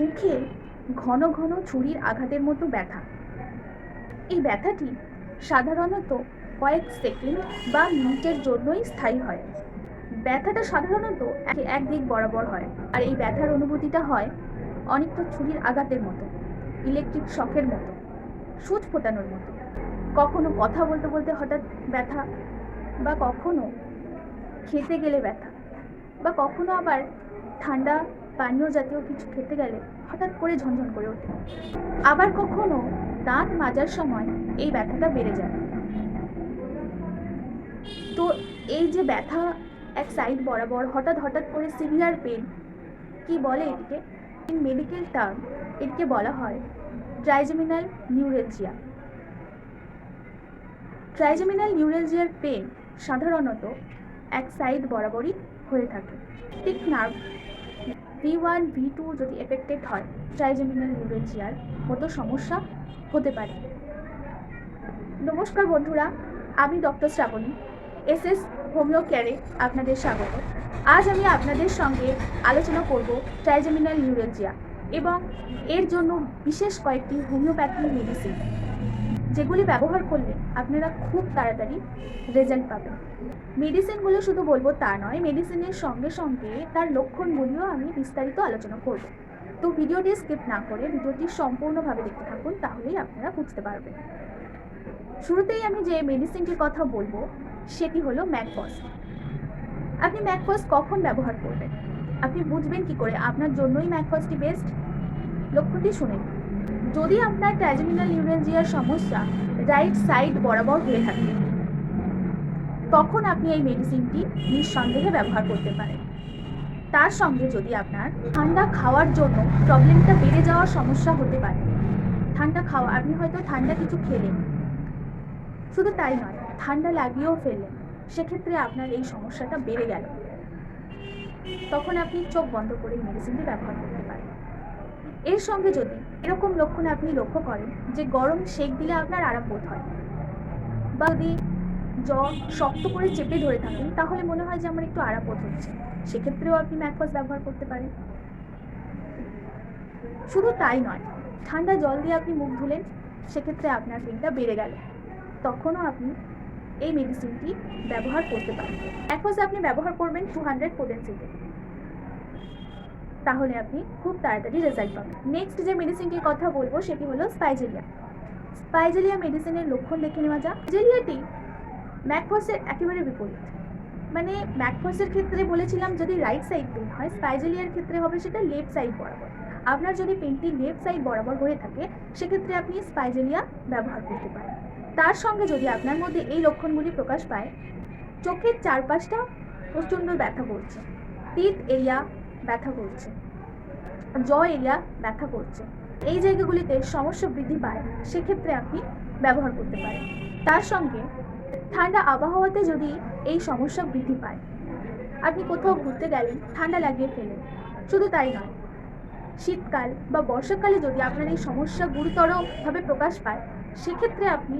মুখে ঘন ঘন ছুরির আঘাতের মতো ব্যথা। এই ব্যথাটি সাধারণত কয়েক সেকেন্ড বা মিনিটের জন্যই স্থায়ী হয়। ব্যথাটা সাধারণত এক- একদিক বরাবর হয় আর এই ব্যথার অনুভূতিটা হয় অনেকটা ছুরির আঘাতের মতো ইলেকট্রিক শকের মতো, সুচ ফোটানোর মতো। কখনো কথা বলতে বলতে হঠাৎ ব্যথা বা কখনো খেতে গেলে ব্যথা বা কখনো আবার ঠান্ডা পানীয় জাতীয় কিছু খেতে গেলে হঠাৎ করে ঝনঝন করে ওঠে। আবার কখনো দাঁত মাজার সময় এই ব্যথাটা বেড়ে যায়। তো এই যে ব্যথা এক সাইড বরাবর হঠাৎ হঠাৎ করে সিভিয়ার পেন কি বলে এটিকে? মেডিকেল টার্ম এটিকে বলা হয় ট্রাইজেমিনাল নিউরেলজিয়া ট্রাইজেমিনাল নিউরেলজিয়ার পেন সাধারণত এক সাইড বরাবরই হয়ে থাকে। ঠিক nerve V one, V two যদি এফেক্টেড হয় ট্রাইজেমিনাল নিউরেলজিয়ার মতো সমস্যা হতে পারে। নমস্কার বন্ধুরা, আমি doctor Shrabani S S homeo কেয়ারে আপনাদের স্বাগত। আজ আমি আপনাদের সঙ্গে আলোচনা করব ট্রাইজেমিনাল নিউরেলজিয়া এবং এর জন্য বিশেষ কয়েকটি হোমিওপ্যাথি মেডিসিন যেগুলি ব্যবহার করলে আপনারা খুব তাড়াতাড়ি রেজাল্ট পাবেন। মেডিসিনগুলো শুধু বলব তা নয় মেডিসিনের সঙ্গে সঙ্গে তার লক্ষণগুলিও আমি বিস্তারিত আলোচনা করব। তো ভিডিওটি স্কিপ না করে ভিডিওটি সম্পূর্ণভাবে দেখতে থাকুন, তাহলেই আপনারা বুঝতে পারবেন। শুরুতেই আমি যে মেডিসিনটির কথা বলব, সেটি হলো ম্যাকফস আপনি ম্যাকফস কখন ব্যবহার করবেন? আপনি বুঝবেন কি করে? আপনার জন্যই ম্যাকফসটি বেস্ট লক্ষ্যটি শুনেন। যদি আপনার ট্র্যাজেমিনাল নিউরেলজিয়ার সমস্যা রাইট সাইড বরাবর হয়ে থাকে, তখন আপনি এই মেডিসিনটি নিঃসন্দেহে ব্যবহার করতে পারেন। তার সঙ্গে যদি আপনার ঠান্ডা খাওয়ার জন্য প্রবলেমটা বেড়ে যাওয়ার সমস্যা হতে পারে, ঠান্ডা খাওয়া, আপনি হয়তো ঠান্ডা কিছু খেলেন। শুধু তাই নয়, ঠান্ডা লাগিয়েও ফেললেন, সেক্ষেত্রে আপনার এই সমস্যাটা বেড়ে গেল। তখন আপনি চোখ বন্ধ করে মেডিসিনটি ব্যবহার করতে পারেন এর সঙ্গে যদি এরকম লক্ষণ আপনি লক্ষ্য করেন যে গরম সেক দিলে আপনার আরাম বোধ হয়। বা যদি জ্বর শক্ত করে চেপে ধরে থাকেন, তাহলে মনে হয় যে আমার একটু আরাম বোধ হচ্ছে। সেক্ষেত্রেও আপনি ম্যাকফাস ব্যবহার করতে পারেন। শুধু তাই নয়, ঠান্ডা জল দিয়ে আপনি মুখ ধুলেন, সেক্ষেত্রে আপনার পেনটা বেড়ে গেল। তখনও আপনি এই মেডিসিনটি ব্যবহার করতে পারেন। ম্যাকফাস আপনি ব্যবহার করবেন টু হান্ড্রেড পোটেন্সিতে তাহলে আপনি খুব তাড়াতাড়ি রেজাল্ট পাবেন। নেক্সট যে মেডিসিনটির কথা বলব, সেটি হলো স্পাইজেলিয়া স্পাইজেলিয়া মেডিসিনের লক্ষণ দেখে নেওয়া যাক। জেলিয়াটি ম্যাকফসের একেবারে বিপরীত। মানে ম্যাকফসের ক্ষেত্রে বলেছিলাম, যদি রাইট সাইড পেন হয় স্পাইজেলিয়ার ক্ষেত্রে হবে সেটা লেফট সাইড বরাবর। আপনার যদি পেনটি লেফট সাইড বরাবর হয়ে থাকে, সেক্ষেত্রে আপনি স্পাইজেলিয়া ব্যবহার করতে পারেন। তার সঙ্গে যদি আপনার মধ্যে এই লক্ষণগুলি প্রকাশ পায়, চোখের চারপাশটা প্রচণ্ড ব্যথা করছে। টিথ এরিয়া ব্যথা করছে। জ এরিয়া ব্যথা করছে। এই জায়গাগুলিতে সমস্যা বৃদ্ধি পায়, সেক্ষেত্রে আপনি ব্যবহার করতে পারেন। তার সঙ্গে ঠান্ডা আবহাওয়াতে যদি এই সমস্যা বৃদ্ধি পায়, আপনি কোথাও ঘুরতে গেলেন, ঠান্ডা লাগিয়ে ফেলেন, শুধু তাই নয়, শীতকাল বা বর্ষাকালে যদি আপনার এই সমস্যা গুরুতরভাবে প্রকাশ পায়, সেক্ষেত্রে আপনি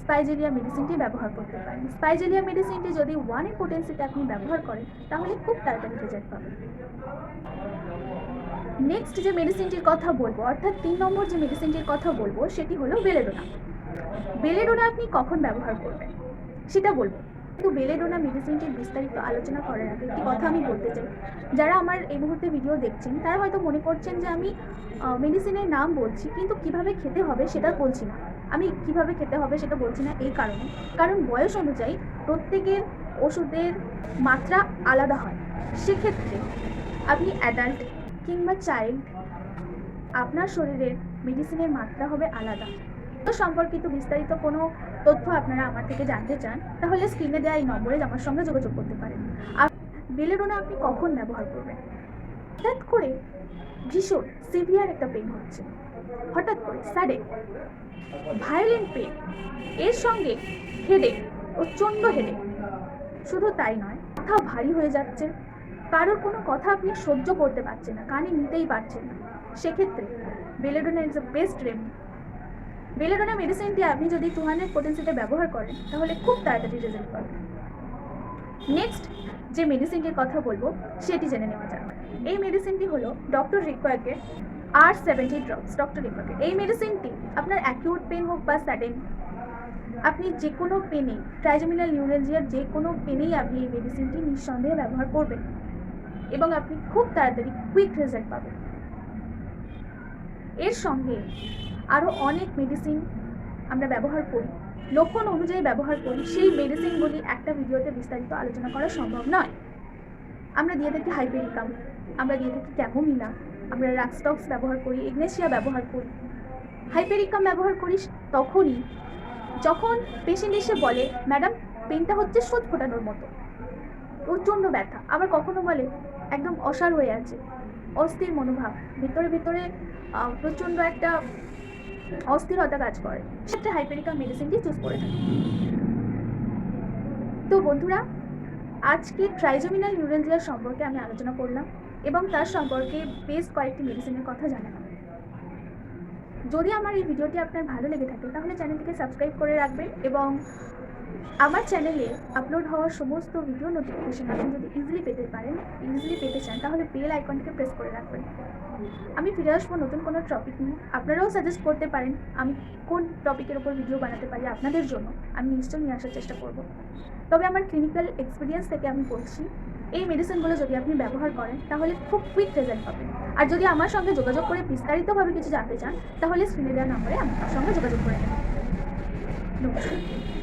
স্পাইজেলিয়া মেডিসিনটি ব্যবহার করতে পারেন। স্পাইজেলিয়া মেডিসিনটি যদি ওয়ান পোটেন্সিতে আপনি ব্যবহার করেন, তাহলে খুব তাড়াতাড়ি রেজাল্ট পাবেন। নেক্সট যে মেডিসিনটির কথা বলব, অর্থাৎ তিন নম্বর যে মেডিসিনটির কথা বলব, সেটি হলো বেলেডোনা। বেলেডোনা আপনি কখন ব্যবহার করবেন? সেটা বলব। কিন্তু বেলেডোনা মেডিসিনটির বিস্তারিত আলোচনা করার আগে একটি কথা আমি বলতে চাই। যারা আমার এই মুহূর্তে ভিডিও দেখছেন, তারা হয়তো মনে করছেন যে আমি মেডিসিনের নাম বলছি, কিন্তু কীভাবে খেতে হবে সেটা বলছি না। আমি কীভাবে খেতে হবে সেটা বলছি না এই কারণে। কারণ বয়স অনুযায়ী প্রত্যেকের ওষুধের মাত্রা আলাদা হয়। সেক্ষেত্রে আপনি অ্যাডাল্ট কিংবা চাইল্ড আপনার শরীরের মেডিসিনের মাত্রা হবে আলাদা। তো সম্পর্কিত বিস্তারিত কোনো তথ্য আপনারা আমার থেকে জানতে চান, তাহলে স্ক্রিনে দেওয়া এই নম্বরে আমার সঙ্গে যোগাযোগ করতে পারেন। আর বেলেডোনা আপনি কখন ব্যবহার করবেন? হঠাৎ করে ভীষণ সিভিয়ার একটা পেন হচ্ছে। হঠাৎ করে সাডেন ভায়োলেন্ট পেন এর সঙ্গে হেডেক প্রচণ্ড হেডেক শুধু তাই নয়, মাথা ভারী হয়ে যাচ্ছে। কারোর কোনো কথা আপনি সহ্য করতে পারছেন না, কানে নিতেই পারছেন না। সেক্ষেত্রে belladonna is the best remedy belladonna মেডিসিনটি আপনি যদি টু হান্ড্রেড পোটেন্সিতে ব্যবহার করেন, তাহলে খুব তাড়াতাড়ি রেজাল্ট পাবেন। নেক্সট যে মেডিসিনটির কথা বলব, সেটি জেনে নেওয়া যাক। এই মেডিসিনটি হলো ডক্টর রিকোয়ারকে আর সেভেন্টি ড্রপস ডক্টর রিপোর্টে এই মেডিসিনটি আপনার অ্যাকিউট পেন হোক বা স্যাডেন আপনি যে কোনো পেনে ট্রাইজেমিনাল নিউরোলজিয়ার যে কোনো পেনেই আপনি এই মেডিসিনটি নিঃসন্দেহে ব্যবহার করবেন এবং আপনি খুব তাড়াতাড়ি কুইক রেজাল্ট পাবেন। এর সঙ্গে আরও অনেক মেডিসিন আমরা ব্যবহার করি, লক্ষণ অনুযায়ী ব্যবহার করি, সেই মেডিসিনগুলি একটা ভিডিওতে বিস্তারিত আলোচনা করা সম্ভব নয়। আমরা দিয়ে থাকি হাইপেরিকাম আমরা দিয়ে থাকি ক্যামোমিলা আমরা রাক্সটক্স ব্যবহার করি, ইগনেশিয়া ব্যবহার করি, হাইপেরিকাম ব্যবহার করি তখনই, যখন পেশেন্ট এসে বলে ম্যাডাম পেনটা হচ্ছে সুদ ফোটানোর মতো, প্রচণ্ড ব্যথা। আবার কখনো বলে, একদম অসার হয়ে আছে। অস্থির মনোভাব, ভিতরে ভিতরে প্রচণ্ড একটা অস্থিরতা কাজ করে। সেক্ষেত্রে হাইপেরিকাম মেডিসিনটি চুজ করে থাকি। তো বন্ধুরা, আজকে ট্রাইজোমিনাল নিউরেলজিয়া সম্পর্কে আমি আলোচনা করলাম। এবং তার সম্পর্কে বেশ কয়েকটি মেডিসিনের কথা জানালাম যদি আমার এই ভিডিওটি আপনার ভালো লেগে থাকে, তাহলে চ্যানেলটিকে সাবস্ক্রাইব করে রাখবেন এবং আমার চ্যানেলে আপলোড হওয়ার সমস্ত ভিডিও নোটিফিকেশন আপনি যদি ইজিলি পেতে পারেন ইজিলি পেতে চান, তাহলে বেল আইকনটিকে প্রেস করে রাখবেন। আমি ফিরে আসব নতুন কোনো টপিক নিয়ে। আপনারাও সাজেস্ট করতে পারেন, আমি কোন টপিকের উপর ভিডিও বানাতে পারি আপনাদের জন্য। আমি নিশ্চয়ই নিয়ে আসার চেষ্টা করব। তবে আমার ক্লিনিক্যাল এক্সপিরিয়েন্স থেকে আমি বলছি এই মেডিসিনগুলো যদি আপনি ব্যবহার করেন, তাহলে খুব কুইক রেজাল্ট পাবেন। আর যদি আমার সঙ্গে যোগাযোগ করে বিস্তারিতভাবে কিছু জানতে চান, তাহলে স্ক্রিনে দেওয়া নম্বরে আমার সঙ্গে যোগাযোগ করে নেবেন। নমস্কার।